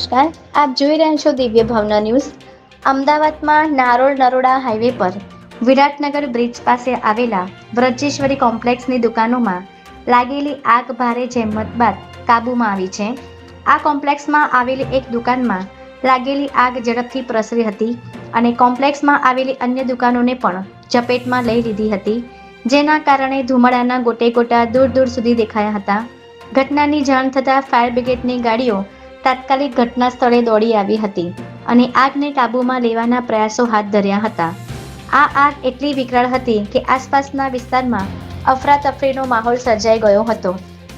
નમસ્કાર, આપ જોઈ રહ્યા છો દિવ્ય ભાવના ન્યૂઝ. અમદાવાદમાં નારોલ નરોડા હાઈવે પર વિરાટનગર બ્રિજ પાસે આવેલા વ્રજેશ્વરી કોમ્પ્લેક્સની દુકાનોમાં લાગેલી આગ ભારે જહેમત બાદ કાબૂમાં આવી છે. આ કોમ્પ્લેક્સમાં આવેલી એક દુકાનમાં લાગેલી આગ ઝડપથી પ્રસરી હતી અને કોમ્પ્લેક્સમાં આવેલી અન્ય દુકાનોને પણ ઝપેટમાં લઈ લીધી હતી, જેના કારણે ધુમાડાના ગોટે ગોટા દૂર દૂર સુધી દેખાયા હતા. ઘટનાની જાણ થતાં ફાયર બ્રિગેડની ગાડીઓ તાત્કાલિક ઘટના સ્થળે દોડી આવી હતી અને આગને કાબૂમાં લેવાના પ્રયાસો હાથ ધર્યા હતા. આ આગ એટલી વિકરાળ હતી કે આસપાસના વિસ્તારમાં અફરાતફરીનો માહોલ સર્જાઈ ગયો હતો,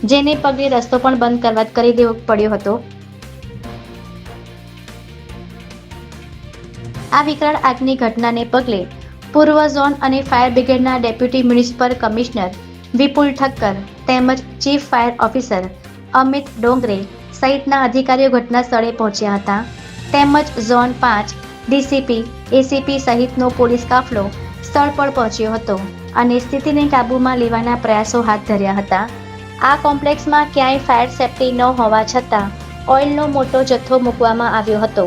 જેને પગલે રસ્તો પણ બંધ કરવા કરી દેવો પડ્યો હતો. આ વિકરાળ આગની ઘટનાને પગલે પૂર્વ ઝોન અને fire બ્રિગેડના deputy municipal commissioner Vipul Thakkar તેમજ chief fire officer Amit Dongre સહિતના અધિકારીઓ ઘટના સ્થળે પહોંચ્યા હતા. તેમજ ઝોન પાંચ, ડીસીપી, એસીપી સહિતનો પોલીસ કાફલો સ્થળ પર પહોંચ્યો હતો અને સ્થિતિને કાબૂમાં લેવાના પ્રયાસો હાથ ધર્યા હતા. આ કોમ્પ્લેક્સમાં ક્યાંય ફાયર સેફટી ન હોવા છતાં ઓઇલનો મોટો જથ્થો મૂકવામાં આવ્યો હતો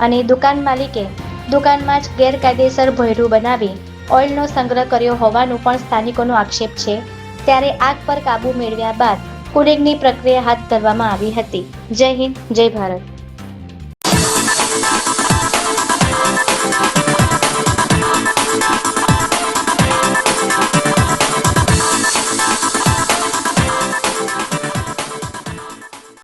અને દુકાન માલિકે દુકાનમાં જ ગેરકાયદેસર ભોયરું બનાવી ઓઇલનો સંગ્રહ કર્યો હોવાનું પણ સ્થાનિકોનો આક્ષેપ છે. ત્યારે આગ પર કાબૂ મેળવ્યા બાદ કુલિંગની પ્રક્રિયા હાથ ધરવામાં આવી હતી. જય હિન્દ જય ભારત.